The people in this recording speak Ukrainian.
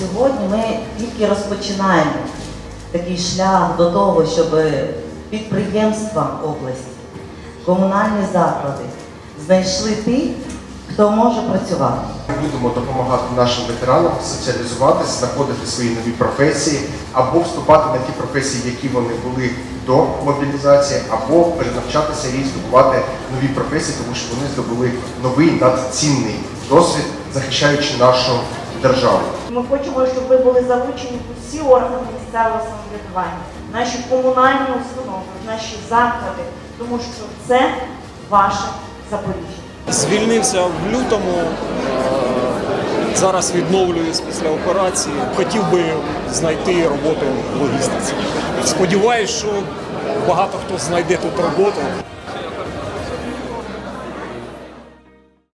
сьогодні ми тільки розпочинаємо такий шлях до того, щоб підприємства області, комунальні заклади знайшли тих, хто може працювати. Будемо допомагати нашим ветеранам соціалізуватися, знаходити свої нові професії або вступати на ті професії, які вони були до мобілізації, або перенавчатися і здобувати нові професії, тому що вони здобули новий надцінний досвід, захищаючи нашу державу. Ми хочемо, щоб ви були залучені в усі органи місцевого самоврядування, наші комунальні установи, наші заклади, тому що це ваше Запоріжжя. Звільнився в лютому. Зараз відновлююсь після операції. Хотів би знайти роботу в логістиці. Сподіваюсь, що багато хто знайде тут роботу.